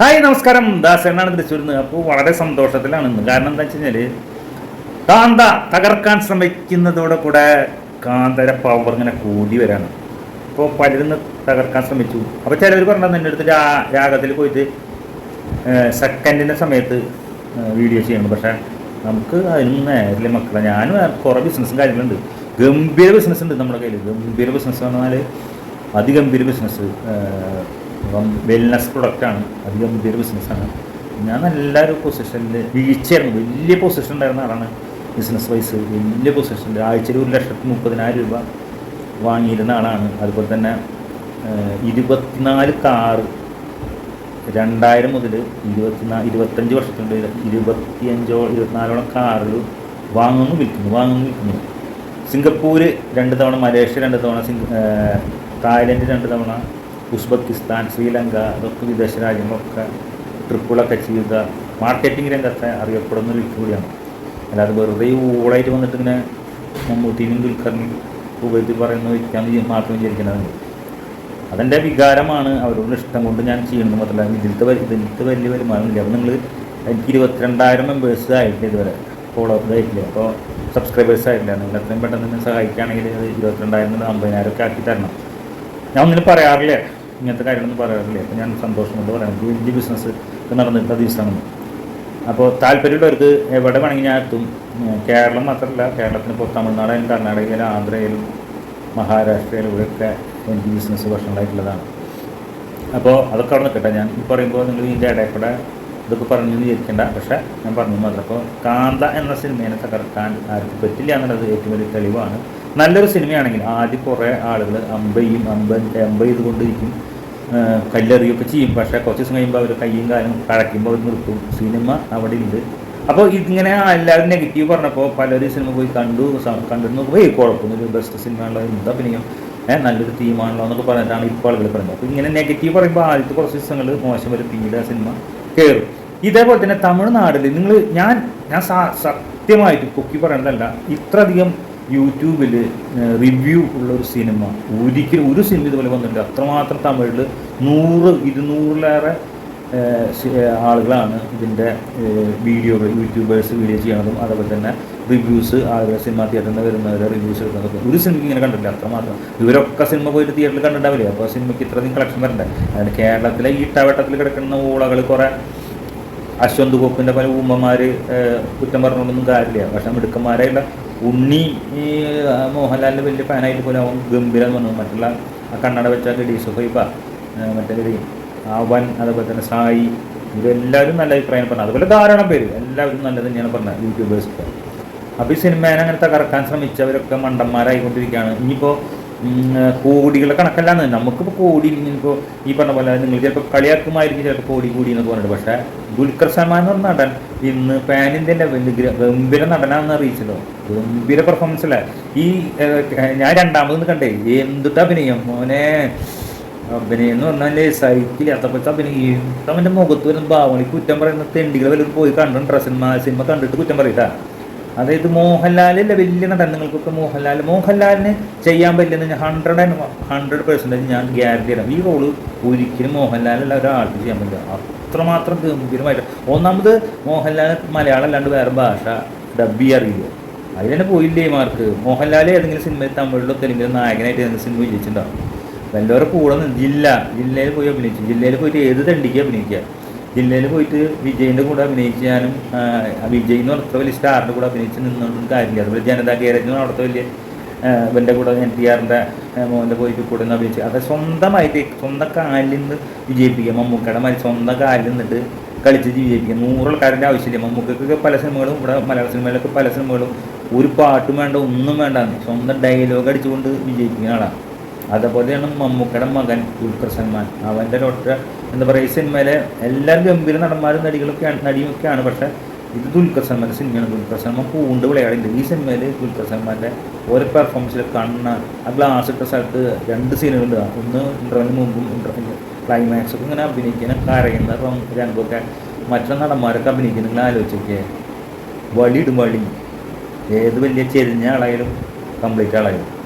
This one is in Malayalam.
ഹായ് നമസ്കാരം. ദാസനാണ് തൃശ്ശൂരിൽ നിന്ന് അപ്പോൾ വളരെ സന്തോഷത്തിലാണ് ഇന്ന് കാരണം എന്താ വെച്ച് കഴിഞ്ഞാൽ കാന്ത തകർക്കാൻ ശ്രമിക്കുന്നതോടെ കൂടെ കാന്തര പവർ ഇങ്ങനെ കൂടി വരാണ്. അപ്പോൾ പലരും തകർക്കാൻ ശ്രമിച്ചു. അപ്പോൾ ചിലർ പറഞ്ഞത് എന്റെ അടുത്ത് രാഗത്തിൽ പോയിട്ട് സെക്കൻഡിന്റെ സമയത്ത് വീഡിയോ ചെയ്യണം. പക്ഷേ നമുക്ക് അതിനൊന്നും നേരില്ല മക്കളെ. ഞാനും കുറേ ബിസിനസ്സും കാര്യങ്ങളുണ്ട്. ഗംഭീര ബിസിനസ് ഉണ്ട് നമ്മുടെ കയ്യിൽ ഗംഭീര ബിസിനസ് എന്ന് പറഞ്ഞാൽ അതിഗംഭീര ബിസിനസ് വെൽനസ് പ്രൊഡക്റ്റാണ് വലിയൊരു ബിസിനസ്സാണ് ഞാൻ നല്ലൊരു പൊസിഷനിൽ വീഴ്ചയായിരുന്നു. വലിയ പൊസിഷൻ ഉണ്ടായിരുന്ന ആളാണ് ബിസിനസ് വൈസ് വലിയ പൊസിഷനിൽ ആഴ്ചയിൽ ഒരു ലക്ഷത്തി മുപ്പതിനായിരം രൂപ വാങ്ങിയിരുന്ന ആളാണ്. അതുപോലെ തന്നെ ഇരുപത്തിനാല് കാറ് രണ്ടായിരം മുതൽ ഇരുപത്തിനാ ഇരുപത്തഞ്ച് വർഷത്തിനുള്ളിൽ ഇരുപത്തിയഞ്ചോ ഇരുപത്തിനാലോളം കാറുകൾ വാങ്ങുന്നു വിൽക്കുന്നു വാങ്ങുന്നു വിൽക്കുന്നു. സിംഗപ്പൂർ രണ്ട് തവണ മലേഷ്യ രണ്ട് തവണ സിംഗ തായ്ലൻഡ് രണ്ട് തവണ ഉസ്ബെക്കിസ്ഥാൻ ശ്രീലങ്ക അതൊക്കെ വിദേശ രാജ്യങ്ങളൊക്കെ ട്രിപ്പുകളൊക്കെ ചെയ്യുക മാർക്കറ്റിംഗ് രംഗത്തെ അറിയപ്പെടുന്ന ഒരു വ്യക്തിയാണ് അല്ലാതെ വെറുതെ ഈ ഊളായിട്ട് വന്നിട്ട് ഇങ്ങനെ മമ്മൂട്ടിനും ദുൽഖറിനും ഉപയോഗത്തിൽ പറയുന്ന വ്യക്തിയാണെന്ന് മാത്രം വിചാരിക്കുന്നത് അതെന്റെ വികാരമാണ്. അവരോട് ഇഷ്ടം കൊണ്ട് ഞാൻ ചെയ്യുന്നത് മാത്രമല്ല. ഇതിലത്തെ ഇതിലത്തെ വലിയ വരുമാനമില്ല. അപ്പോൾ നിങ്ങൾ എനിക്ക് ഇരുപത്തിരണ്ടായിരം മെമ്പേഴ്സ് ആയിട്ടില്ല ഇതുവരെ. ഫോളോ ആയിട്ടില്ല. അപ്പോൾ സബ്സ്ക്രൈബേഴ്സ് ആയിട്ടില്ല. നിങ്ങൾ എത്രയും പെട്ടെന്ന് എന്നെ സഹായിക്കുകയാണെങ്കിൽ ഇരുപത്തിരണ്ടായിരം അമ്പതിനായിരം ഒക്കെ ആക്കി തരണം ഞാൻ ഒന്നിനും പറയാറില്ല. ഇങ്ങനത്തെ കാര്യങ്ങളൊന്നും പറയാറില്ലേ? അപ്പോൾ ഞാൻ സന്തോഷം കൊണ്ട് പറയാം വലിയ ബിസിനസ് നടന്നിട്ടുള്ള ദിവസമാണ് അപ്പോൾ താല്പര്യമുള്ളവർക്ക് എവിടെ വേണമെങ്കിൽ ഞാൻ എത്തും. കേരളം മാത്രമല്ല കേരളത്തിന് ഇപ്പോൾ തമിഴ്നാടായാലും കർണാടകയിലും ആന്ധ്രയിലും മഹാരാഷ്ട്രയിലും ഇവിടെയൊക്കെ എനിക്ക് ബിസിനസ് വർഷങ്ങളായിട്ടുള്ളതാണ് അപ്പോൾ അതൊക്കെ അവിടെ നിൽക്കട്ടെ. ഞാൻ പറയുമ്പോൾ നിങ്ങൾ ഇതിന്റെ ഇടയിൽ കൂടെ ഇതൊക്കെ പറഞ്ഞു എന്ന് വിചാരിക്കേണ്ട പക്ഷേ ഞാൻ പറഞ്ഞു മാത്രം. അപ്പോൾ കാന്ത എന്ന സിനിമയെ തകർക്കാൻ ആർക്കും പറ്റില്ല എന്നുള്ളത് ഏറ്റവും വലിയ തെളിവാണ്. നല്ലൊരു സിനിമയാണെങ്കിൽ ആദ്യം കുറേ ആളുകൾ അമ്പയും അമ്പ അമ്പ ചെയ്തുകൊണ്ടിരിക്കും. കല്ലെറിയൊക്കെ ചെയ്യും. പക്ഷേ കുറച്ച് ദിവസം കഴിയുമ്പോൾ അവർ കയ്യും കാലും കഴക്കുമ്പോൾ അവർ നിർത്തും. സിനിമ അവിടെ ഉണ്ട് അപ്പോൾ ഇതിങ്ങനെ എല്ലാവരും നെഗറ്റീവ് പറഞ്ഞപ്പോൾ പലരും സിനിമ പോയി കണ്ടു. കണ്ടിട്ട് ഏയ് കുഴപ്പമൊന്നുമില്ല. ബെസ്റ്റ് സിനിമയുള്ള എന്താ അഭിനയം ഏഹ് നല്ലൊരു തീമാണല്ലോ എന്നൊക്കെ പറഞ്ഞിട്ടാണ് ഇപ്പോൾ ആളുകൾ പറയുന്നത്. അപ്പോൾ ഇങ്ങനെ നെഗറ്റീവ് പറയുമ്പോൾ ആദ്യത്തെ കുറച്ച് ദിവസങ്ങൾ മോശം വരും. പിന്നീട് ആ സിനിമ കയറും ഇതേപോലെ തന്നെ തമിഴ്നാട്ടിൽ നിങ്ങൾ ഞാൻ ഞാൻ സത്യമായിട്ട് പൊക്കി പറയേണ്ടതല്ല ഇത്രയധികം യൂട്യൂബിൽ റിവ്യൂ ഉള്ള ഒരു സിനിമ ഒരിക്കലും ഒരു സിനിമ ഇതുപോലെ വന്നിട്ടില്ല. അത്രമാത്രം തമിഴിൽ നൂറ് ഇരുന്നൂറിലേറെ ആളുകളാണ് ഇതിന്റെ വീഡിയോകൾ യൂട്യൂബേഴ്സ് വീഡിയോ ചെയ്യണതും അതുപോലെ തന്നെ റിവ്യൂസ് ആളുകൾ സിനിമ തിയേറ്ററിൽ നിന്ന് വരുന്നവരെ റിവ്യൂസ് എടുക്കുന്നത് ഒരു സിനിമയ്ക്ക് ഇങ്ങനെ കണ്ടിട്ടില്ല അത്രമാത്രം. ഇവരൊക്കെ സിനിമ പോയിട്ട് തിയേറ്ററിൽ കണ്ടിട്ടുണ്ടാവില്ലേ? അപ്പോൾ സിനിമയ്ക്ക് ഇത്രയധികം കളക്ഷൻ വരണ്ടേ? അതിന് കേരളത്തിലെ ഈ ടവട്ടത്തിൽ കിടക്കുന്ന ഊളകൾ കുറേ അശ്വന്ത് ഗോപ്പിന്റെ പല ഉമ്മമാർ കുറ്റം പറഞ്ഞുകൊണ്ടൊന്നും കാര്യമില്ല. പക്ഷേ മിടുക്കന്മാരായുള്ള ഉണ്ണി മോഹൻലാലിന്റെ വലിയ ഫാനായിട്ട് പോലും അവൻ ഗംഭീരം വന്നു. മറ്റുള്ള ആ കണ്ണട വെച്ച ഗഡി സുഹൈബ മറ്റേ അവൻ അതുപോലെ തന്നെ സായി ഇവരെല്ലാവരും നല്ല അഭിപ്രായം പറഞ്ഞു അതുപോലെ ധാരാളം പേര് എല്ലാവരും നല്ലത് തന്നെയാണ് പറഞ്ഞത് യൂട്യൂബേഴ്സ് അപ്പോൾ ഈ സിനിമേനെ അങ്ങനെ കറക്കാൻ ശ്രമിച്ചവരൊക്കെ മണ്ടന്മാരായിക്കൊണ്ടിരിക്കുകയാണ്. ഇനിയിപ്പോൾ കോടികളുടെ കണക്കല്ലാന്ന്. നമുക്കിപ്പോൾ കോടി ഇനിയിപ്പോൾ ഈ പറഞ്ഞ പോലെ നിങ്ങൾ ചിലപ്പോൾ കളിയാക്കുമായിരിക്കും ചിലപ്പോൾ കോടി കൂടി എന്ന് പറഞ്ഞിട്ട്. പക്ഷേ ദുൽഖർ സൽമാൻ എന്ന് പറഞ്ഞ നടൻ ഇന്ന് പാൻ ഇന്ത്യൻ ലെവലിൽ ഗംഭീര നടനാണെന്ന് അറിയിച്ചല്ലോ. ഗംഭീര പെർഫോമൻസ് അല്ലേ? ഈ ഞാൻ രണ്ടാമത് കണ്ടേ. എന്തിട്ട് അഭിനയം? മോനെ അഭിനയം എന്ന് പറഞ്ഞാൽ സൈക്കിൾ അത്തപ്പോഴത്തെ അഭിനയം. അവന്റെ മുഖത്ത് വരുന്ന ഭാവങ്ങൾ കുറ്റം പറയുന്ന തെണ്ടികൾ വല്ലതും പോയി കണ്ടു? സിനിമ സിനിമ കണ്ടിട്ട് കുറ്റം പറയട്ടാ? അതായത് മോഹൻലാലിന്റെ വലിയ നടൻ? നിങ്ങൾക്കൊക്കെ മോഹൻലാൽ മോഹൻലാലിന് ചെയ്യാൻ പറ്റില്ലെന്ന് ഞാൻ ഹൺഡ്രഡ് ആൻഡ് ഹൺഡ്രഡ് പെർസെന്റേജ് ഞാൻ ഗ്യാരണ്ടി തരാം. ഈ റോൾ ഒരിക്കലും മോഹൻലാലല്ല ഒരാൾക്ക് ചെയ്യാൻ പറ്റില്ല. അത്രമാത്രം ഗംഭീരമായിട്ട്. ഒന്നാമത് മോഹൻലാൽ മലയാളം അല്ലാണ്ട് വേറെ ഭാഷ ഡബ്ബി അറിയില്ല. അതിൽ തന്നെ പോയില്ലേ മാർക്ക്? മോഹൻലാൽ ഏതെങ്കിലും സിനിമയിൽ തമിഴിലോ തെലുങ്കിലോ നായകനായിട്ട് ഏതെങ്കിലും സിനിമ വിജയിച്ചിട്ടുണ്ടാവും വല്ലവരുടെ കൂടെ ജില്ല ജില്ലയിൽ പോയി അഭിനയിച്ചു. ജില്ലയിൽ പോയിട്ട് ഏത് തണ്ടിക്ക് അഭിനയിക്കുക? ജില്ലയിൽ പോയിട്ട് വിജയിന്റെ കൂടെ അഭിനയിച്ച് ഞാനും വിജയ് എന്ന് പറഞ്ഞ വലിയ സ്റ്റാറിന്റെ കൂടെ അഭിനയിച്ച് നിന്നുകൊണ്ടും കാര്യമില്ല അതുപോലെ ജനതാ ഗാരേജ് അവിടുത്തെ വലിയ ഇവന്റെ കൂടെ എൻ ടി ആറിന്റെ മോന്റെ പോയിട്ട് കൂടെ നിന്ന് അഭിനയിച്ച് അത് സ്വന്തമായിട്ട് സ്വന്തം കാലിൽ നിന്ന് വിജയിപ്പിക്കുക. മമ്മൂക്കയുടെ മാതിരി സ്വന്തം കാലിൽ നിന്നിട്ട് കളിച്ച് വിജയിപ്പിക്കുക നൂറാൾക്കാരുടെ ആവശ്യമില്ല. മമ്മൂക്കൊക്കെ പല സിനിമകളും ഇവിടെ മലയാള സിനിമയിലൊക്കെ പല സിനിമകളും ഒരു പാട്ടും വേണ്ട ഒന്നും വേണ്ട. സ്വന്തം ഡയലോഗ് അടിച്ചുകൊണ്ട് വിജയിപ്പിക്കുന്ന ആളാണ് അതുപോലെയാണ് മമ്മൂക്കയുടെ മകൻ ദുൽഖർ സൽമാൻ. അവന്റെ ഒറ്റ എന്താ പറയുക ഈ സിനിമയിലെ എല്ലാ ഗംഭീര നടന്മാരും നടികളൊക്കെയാണ് നടിയൊക്കെയാണ്. പക്ഷേ ഇത് ദുൽഖർ സൽമാന്റെ സിനിമയാണ്. ദുൽഖർ സൽമാൻ പൂണ്ട് വിളയാടുണ്ട് ഈ സിനിമയിൽ ദുൽഖർ സൽമാന്റെ ഓരോ പെർഫോമൻസിൽ കണ്ണ് ആ ഗ്ലാസ് ഇട്ട സ്ഥലത്ത് രണ്ട് സീനുകളുണ്ട് ഒന്ന് ഇന്റർവെലിന് മുമ്പും ഇന്റർവ്യൂ ക്ലൈമാക്സ് ഒക്കെ ഇങ്ങനെ അഭിനയിക്കുന്ന കരയുന്ന രംഗമൊക്കെ മറ്റുള്ള നടന്മാരൊക്കെ അഭിനയിക്കുന്ന. നിങ്ങൾ ആലോചിച്ചൊക്കെ. വളിയിടും വളി ഏത് വലിയ ചെരിഞ്ഞ ആളായാലും കംപ്ലീറ്റ് ആളായാലും.